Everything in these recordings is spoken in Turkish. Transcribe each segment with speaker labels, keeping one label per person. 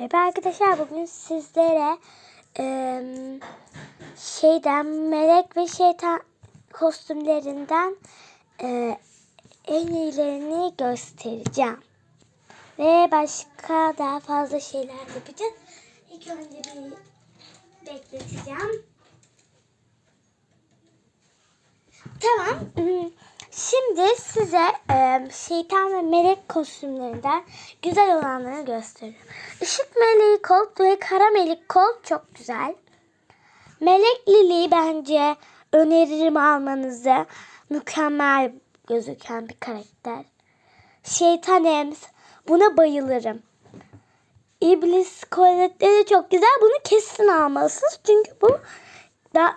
Speaker 1: Merhaba arkadaşlar bugün sizlere eee, şeyden melek ve şeytan kostümlerinden eee, en iyilerini göstereceğim. Ve başka daha fazla şeyler yapacağız. İlk önce bir bekleteceğim. Tamam. Şimdi size şeytan ve melek kostümlerinden güzel olanlarını gösteriyorum. Işık meleği kolt ve kara melek kolt çok güzel. Melek liliği bence öneririm almanızı. Mükemmel gözüken bir karakter. Şeytan Ems. Buna bayılırım. İblis koletleri çok güzel. Bunu kesin almalısınız. Çünkü bu da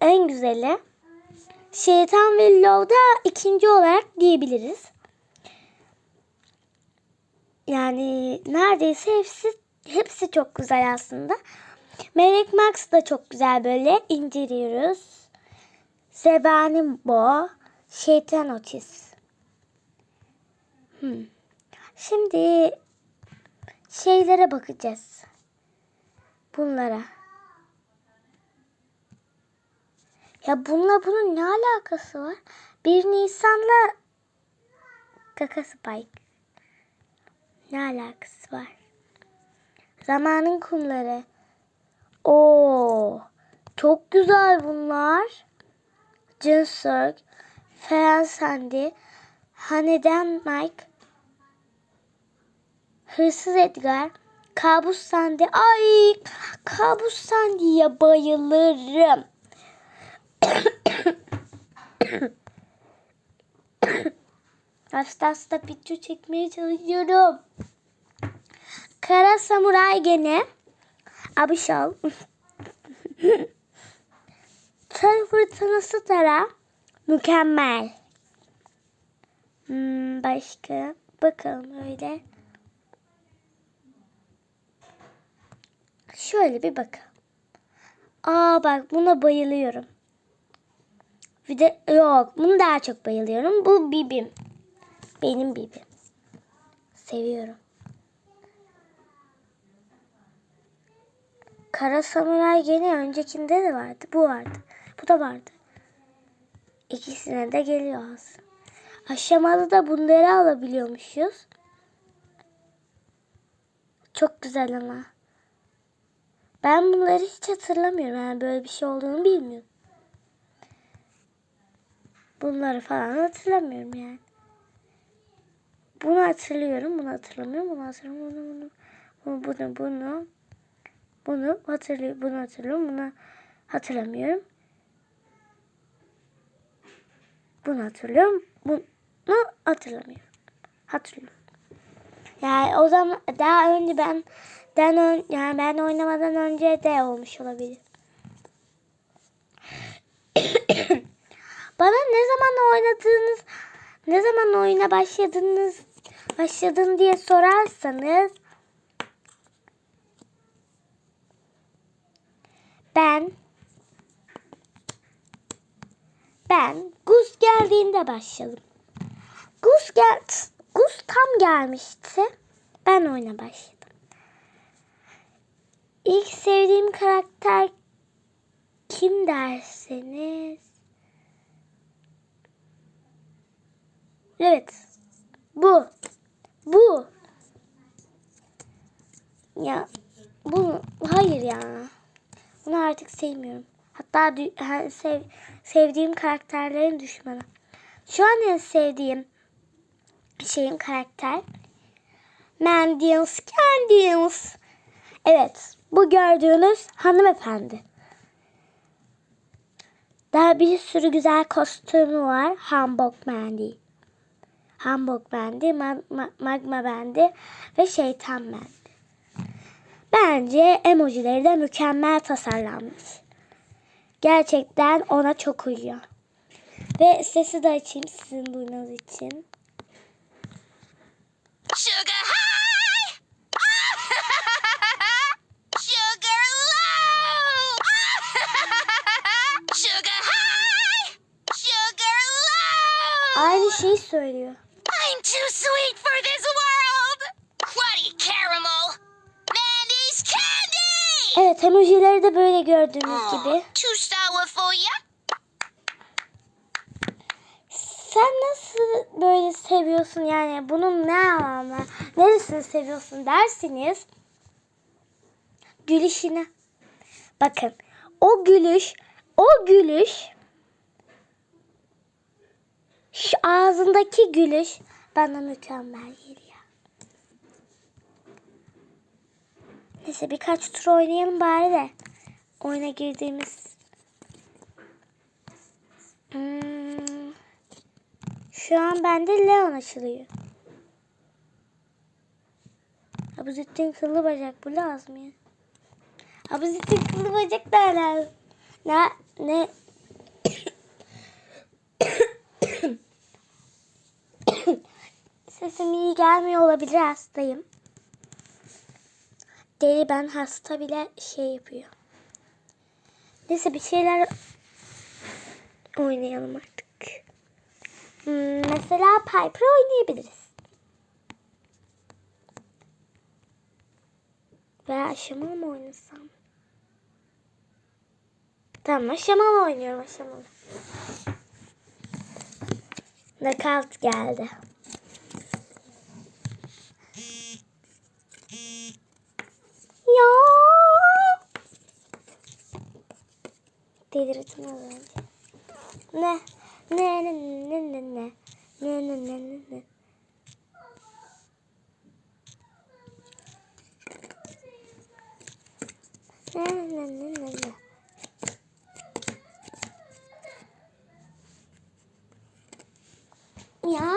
Speaker 1: en güzeli. Şeytan ve Low'da ikinci olarak diyebiliriz. Yani neredeyse hepsi hepsi çok güzel aslında. Melek Max da çok güzel böyle inceliyoruz. Zebani Bo, Şeytan Otis. Hmm. Şimdi şeylere bakacağız. Bunlara. Ya bununla bunun ne alakası var? 1 Nisan'la Kaka Spike. Ne alakası var? Zamanın kumları. Oo, çok güzel bunlar. Jinsberg, Ferhan Sandy, Haneden Mike, Hırsız Edgar, Kabus Sandy. Ay, Kabus Sandy'ye bayılırım. Hasta hasta video çekmeye çalışıyorum. Kara samuray gene. Abişal. Çöl fırtınası tara. Mükemmel. Hmm, başka. Bakalım öyle. Şöyle bir bakalım. Aa bak buna bayılıyorum. Bir yok bunu daha çok bayılıyorum. Bu bibim. Benim bibim. Seviyorum. Kara samuray gene öncekinde de vardı. Bu vardı. Bu da vardı. İkisine de geliyor aslında. Aşamalı da bunları alabiliyormuşuz. Çok güzel ama. Ben bunları hiç hatırlamıyorum. Yani böyle bir şey olduğunu bilmiyorum. Bunları falan hatırlamıyorum yani. Bunu hatırlıyorum, bunu hatırlamıyorum, bunu hatırlamıyorum, bunu, bunu, bunu, bunu, bunu hatırlıyorum, bunu hatırlıyorum, bunu hatırlamıyorum. Bunu hatırlıyorum, bunu hatırlamıyorum. Hatırlıyorum. Yani o zaman daha önce ben ben yani ben oynamadan önce de olmuş olabilir. Bana ne zaman oynadığınız, ne zaman oyuna başladınız, başladın diye sorarsanız ben ben Gus geldiğinde başladım. Gus gel Gus tam gelmişti. Ben oyuna başladım. İlk sevdiğim karakter kim derseniz Evet. Bu. Bu. Ya bu hayır ya. Bunu artık sevmiyorum. Hatta sev, sevdiğim karakterlerin düşmanı. Şu an en sevdiğim şeyin karakter Mandils Candles. Evet. Bu gördüğünüz hanımefendi. Daha bir sürü güzel kostümü var. Hanbok Mandy. Hamburg bendi, magma, bendi ve şeytan bendi. Bence emojileri de mükemmel tasarlanmış. Gerçekten ona çok uyuyor. Ve sesi de açayım sizin duymanız için.
Speaker 2: Sugar
Speaker 1: şeyi söylüyor.
Speaker 2: I'm too sweet for this world! Cruddy caramel! Mandy
Speaker 1: Evet emojileri de böyle gördüğünüz gibi.
Speaker 2: Too sour for ya?
Speaker 1: Sen nasıl böyle seviyorsun yani bunun ne anlamı? Neresini seviyorsun dersiniz. Gülüşünü. Bakın o gülüş, o gülüş şu ağzındaki gülüş bana mükemmel geliyor. Neyse birkaç tur oynayalım bari de. Oyuna girdiğimiz. Hmm. Şu an bende Leon açılıyor. Abuzettin kıllı bacak bu lazım ya. Abuzettin kıllı bacak da. Ne? Ne? Sesim iyi gelmiyor olabilir hastayım. Deli ben hasta bile şey yapıyor. Neyse bir şeyler oynayalım artık. Hmm, mesela Piper oynayabiliriz. Veya aşamalı mı oynasam? Tamam aşamalı oynuyorum aşamalı. Knockout geldi. ya. Delirdim az önce. Ne? Ne ne ne ne ne. Ne ne ne ne ne. Ne ne ne ne ne. Ya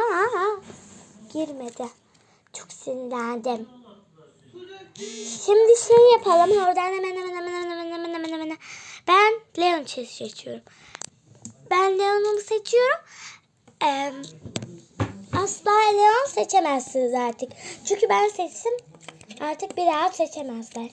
Speaker 1: girmedi. Çok sinirlendim. Şimdi şey yapalım. Oradan hemen hemen hemen hemen hemen hemen hemen hemen. Ben Leon seçiyorum. Ben Leon'umu seçiyorum. Ee, asla Leon seçemezsiniz artık. Çünkü ben seçtim. Artık bir daha seçemezler.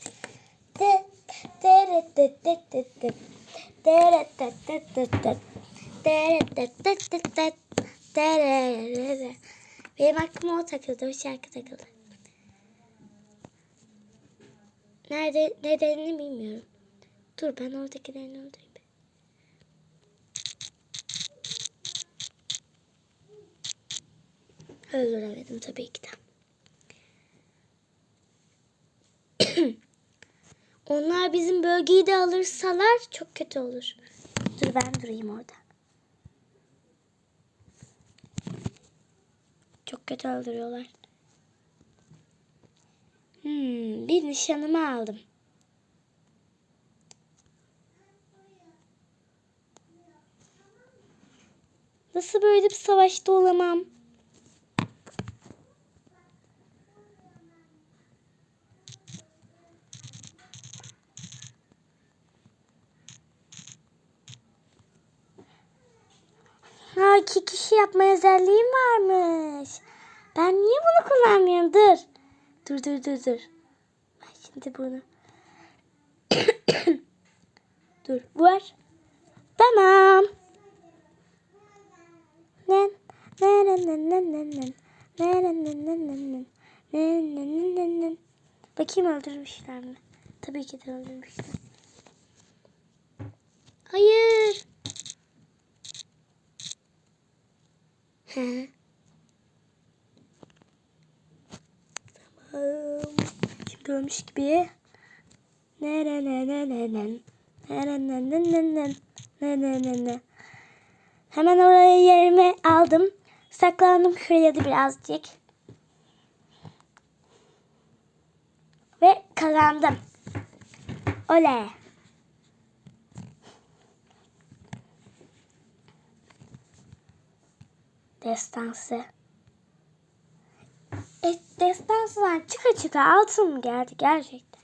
Speaker 1: Benim aklıma o takıldı. O şarkı takıldı. Nerede nedenini bilmiyorum. Dur ben oradakilerini öldüreyim. Öldüremedim tabii ki de. Onlar bizim bölgeyi de alırsalar çok kötü olur. Dur ben durayım orada. Çok kötü öldürüyorlar. Hmm, bir nişanımı aldım. Nasıl böyle bir savaşta olamam? Ha iki kişi yapma özelliğim varmış. Ben niye bunu kullanmıyorum? Dur. Dur dur dur dur. Ben şimdi bunu. dur. Var. Tamam. Nen. Nen nen nen nen nen. Nen nen nen nen nen. Nen nen nen nen nen. Bakayım öldürmüşler mi? Tabii ki de öldürmüşler. Hayır. Hı. bakalım. Kim dönmüş gibi? Nere ne ne ne ne. Nere ne ne ne ne. Ne ne ne ne. Hemen oraya yerimi aldım. Saklandım şuraya da birazcık. Ve kazandım. Oley. Destansı. E, destansıdan çıka çıka altın mı geldi gerçekten?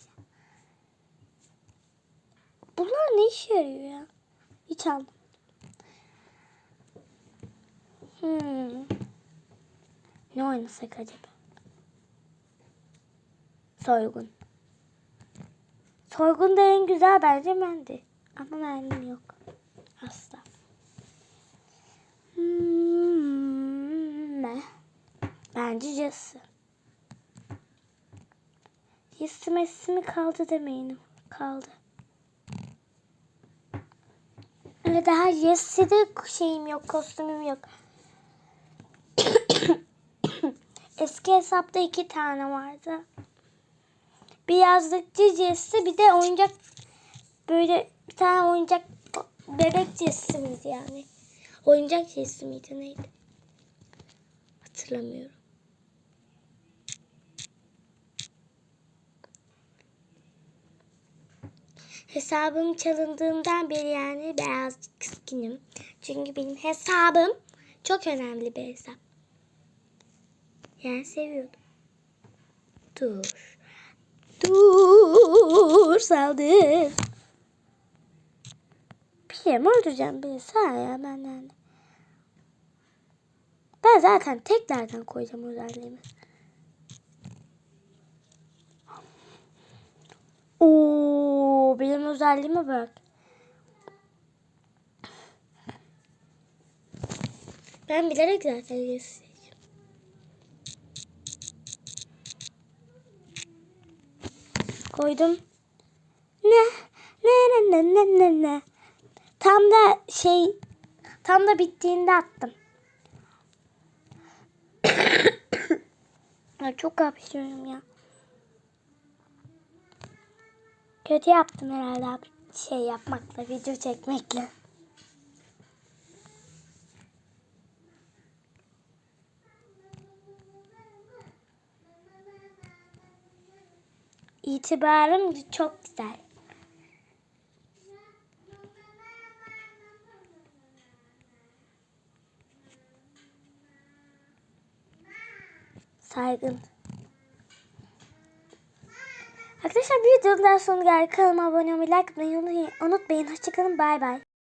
Speaker 1: Bunlar ne işe yarıyor ya? Hiç anlamadım. Hmm. Ne oynasak acaba? Soygun. Soygun da en güzel bence mendi. Ama mermim yok. Asla. Hmm. Bence Jesse. Jesse Messi mi kaldı demeyin. kaldı. Ve daha Jesse'de şeyim yok, kostümüm yok. Eski hesapta iki tane vardı. Bir yazlıkçı Jesse bir de oyuncak böyle bir tane oyuncak bebek miydi yani? Oyuncak Jesse miydi neydi? Hatırlamıyorum. Hesabım çalındığından beri yani birazcık kıskınım. Çünkü benim hesabım çok önemli bir hesap. Yani seviyordum. Dur. Dur saldır. Bir yere mi öldüreceğim beni sağ ya benden. Ben zaten teklerden koyacağım özelliğimi. Oo, benim özelliğime bak. Ben bilerek zaten göstereceğim. Koydum. Ne? Ne ne ne ne ne ne. Tam da şey tam da bittiğinde attım. Çok hapşırıyorum ya. Kötü yaptım herhalde. Şey yapmakla, video çekmekle. İtibarım çok güzel. Saygın. Arkadaşlar sonuna geldik. Kanalıma abone olmayı, like atmayı unutmayın. Hoşçakalın. Bay bay.